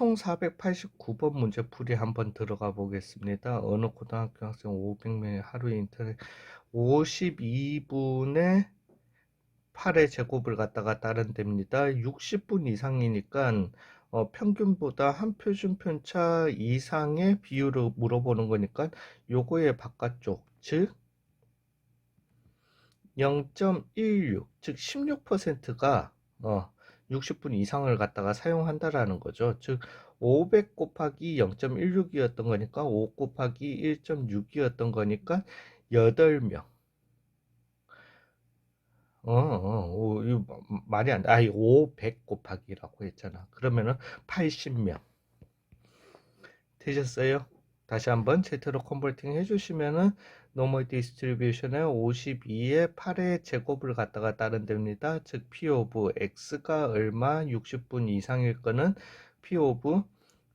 화통 489번 문제 풀이 한번 들어가 보겠습니다. 어느 고등학교 학생 500명의 하루 인터넷 52분의 8의 제곱을 갖다가 따른답니다. 60분 이상이니까 어, 평균보다 한 표준 편차 이상의 비율을 물어보는 거니까 요거의 바깥쪽 즉 0.16, 즉 16%가 어, 60분 이상을 갖다가 사용한다라는 거죠. 즉, 500 곱하기 0.16이었던 거니까 5 곱하기 1.6이었던 거니까 8명. 어, 어, 어, 이거 말이 안 돼. 아이, 500 곱하기라고 했잖아. 그러면은 80명. 되셨어요? 다시 한번 Z로 컨버팅 해주시면은 노멀 디스트리뷰션의 52의 8의 제곱을 갖다가 따른답니다. 즉 P 오브 X가 얼마? 60분 이상일 거는 P 오브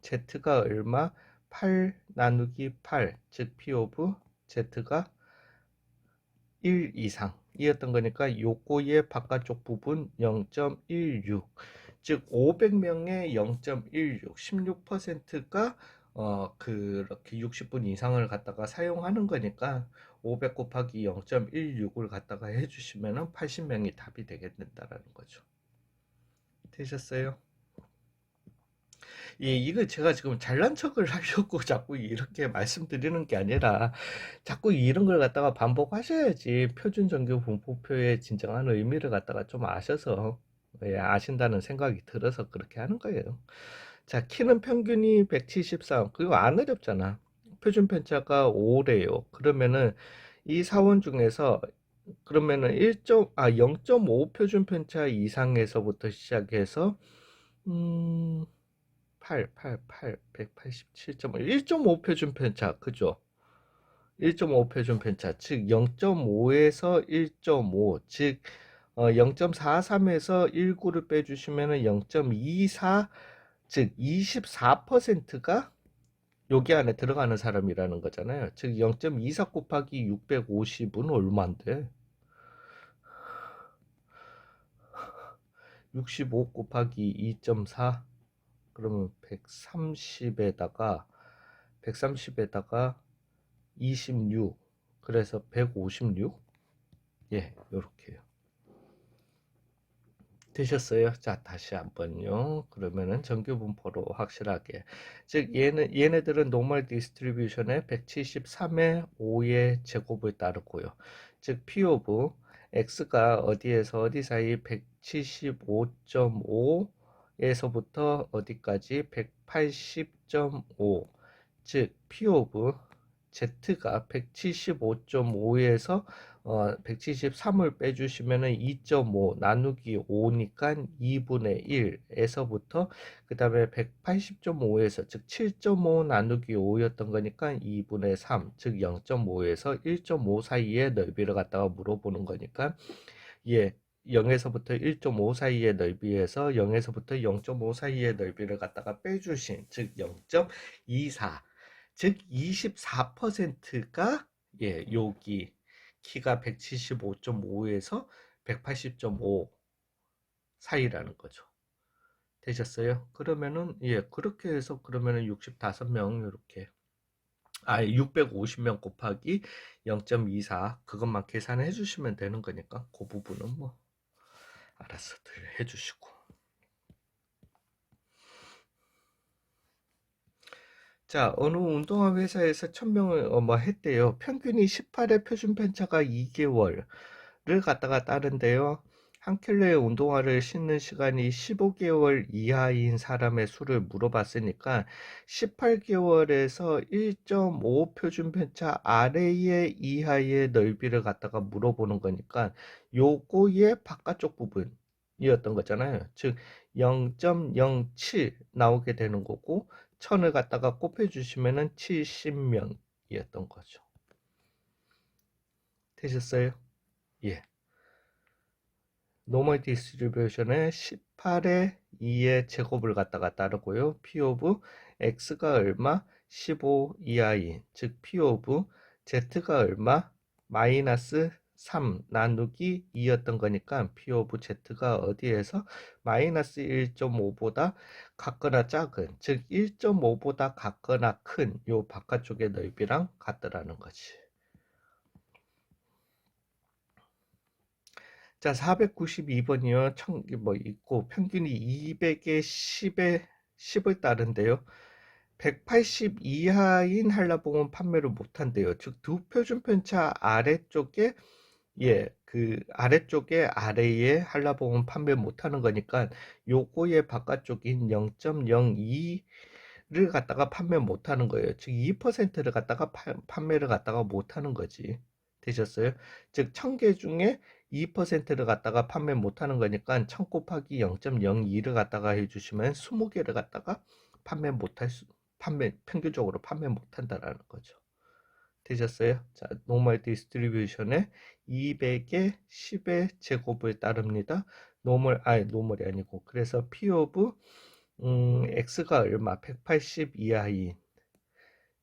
Z가 얼마? 8 나누기 8, 즉 P 오브 Z가 1 이상이었던 거니까 요거의 바깥쪽 부분 0.16, 즉 500명의 0.16, 16%가 어, 그렇게 60분 이상을 갖다가 사용하는 거니까 500 곱하기 0.16을 갖다가 해주시면은 80명이 답이 되겠다라는 거죠. 되셨어요? 예, 이거 제가 지금 잘난 척을 하려고 자꾸 이렇게 말씀드리는 게 아니라 자꾸 이런 걸 갖다가 반복하셔야지 표준 정규 분포표의 진정한 의미를 갖다가 좀 아셔서 예, 아신다는 생각이 들어서 그렇게 하는 거예요. 자, 키는 평균이 173. 그거 안 어렵잖아. 표준 편차가 5래요. 그러면은 이 사원 중에서 그러면은 1점 아0.5 표준 편차 이상에서부터 시작해서 음 8, 8, 8, 187.5, 1.5 표준 편차, 그죠? 1.5 표준 편차, 즉 0.5에서 1.5, 즉 어, 0.43에서 19를 빼주시면 0.24, 즉 24%가 여기 안에 들어가는 사람이라는 거잖아요. 즉 0.24 곱하기 650은 얼마인데? 65 곱하기 2.4 그러면 130에다가 130에다가 26 그래서 156 예, 요렇게요. 되셨어요? 자, 다시 한번요. 그러면은 정규 분포로 확실하게. 즉, 얘는, 얘네들은 노멀 디스트리뷰션의 173의 5의 제곱을 따르고요. 즉, P 오브 X가 어디에서 어디 사이 175.5에서부터 어디까지 180.5. 즉, P 오브 Z가 175.5에서 어, 173을 빼주시면은 2.5 나누기 5니까 2분의 1에서부터 그 다음에 180.5에서 즉 7.5 나누기 5였던 거니까 2분의 3, 즉 0.5에서 1.5 사이의 넓이를 갖다가 물어보는 거니까 예, 0에서부터 1.5 사이의 넓이에서 0에서부터 0.5 사이의 넓이를 갖다가 빼주신 즉 0.24, 즉 24%가 예, 여기 키가 175.5에서 180.5 사이라는 거죠. 되셨어요? 그러면은 예 그렇게 해서 그러면은 65명 이렇게 아 650명 곱하기 0.24 그것만 계산해 주시면 되는 거니까 그 부분은 뭐 알아서들 해주시고 자, 어느 운동화 회사에서 1000명을 어, 뭐 했대요. 평균이 18의 표준 편차가 2개월을 갖다가 따른데요. 한 켤레의 운동화를 신는 시간이 15개월 이하인 사람의 수를 물어봤으니까 18개월에서 1.5 표준 편차 아래의 이하의 넓이를 갖다가 물어보는 거니까 요거의 바깥쪽 부분 이었던 거잖아요. 즉 0.07 나오게 되는 거고 천을 갖다가 곱해주시면은 70명이었던 거죠. 되셨어요? 예. 노멀 디스트리뷰션의 18의 2의 제곱을 갖다가 따르고요. P 오브 X가 얼마? 15 이하인, 즉 P 오브 Z가 얼마? 마이너스 3 나누기 2였던 거니까 P 오브 Z가 어디에서 마이너스 1.5보다 같거나 작은 즉 1.5보다 같거나 큰 요 바깥쪽의 넓이랑 같더라는 거지. 자, 492번이요. 청, 뭐 있고 평균이 200에 10에 10을 따른데요. 180 이하인 한라봉은 판매를 못한대요. 즉 두 표준 편차 아래쪽에 예, 그 아래쪽에 아래에 한라봉은 판매 못하는 거니까 요거의 바깥쪽인 0.02를 갖다가 판매 못하는 거예요. 즉 2%를 갖다가 파- 판매를 갖다가 못하는 거지. 되셨어요? 즉 1000개 중에 2%를 갖다가 판매 못하는 거니까 1000 곱하기 0.02를 갖다가 해주시면 20개를 갖다가 판매 못할 수, 판매 평균적으로 판매 못한다라는 거죠. 되셨어요? 자, 노멀 디스트리뷰션에 200에 10의 제곱을 따릅니다. 노멀, 아니, 노멀이 아니고. 그래서 P 오브, 음, X가 얼마? 180 이하인.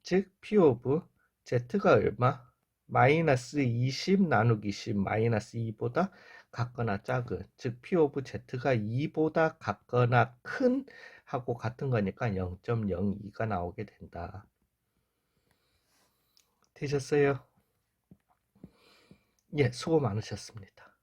즉, P 오브 Z가 얼마? 마이너스 20 나누기 10 마이너스 2보다 같거나 작은. 즉, P 오브 Z가 2보다 같거나 큰 하고 같은 거니까 0.02가 나오게 된다. 되셨어요? 예, 수고 많으셨습니다.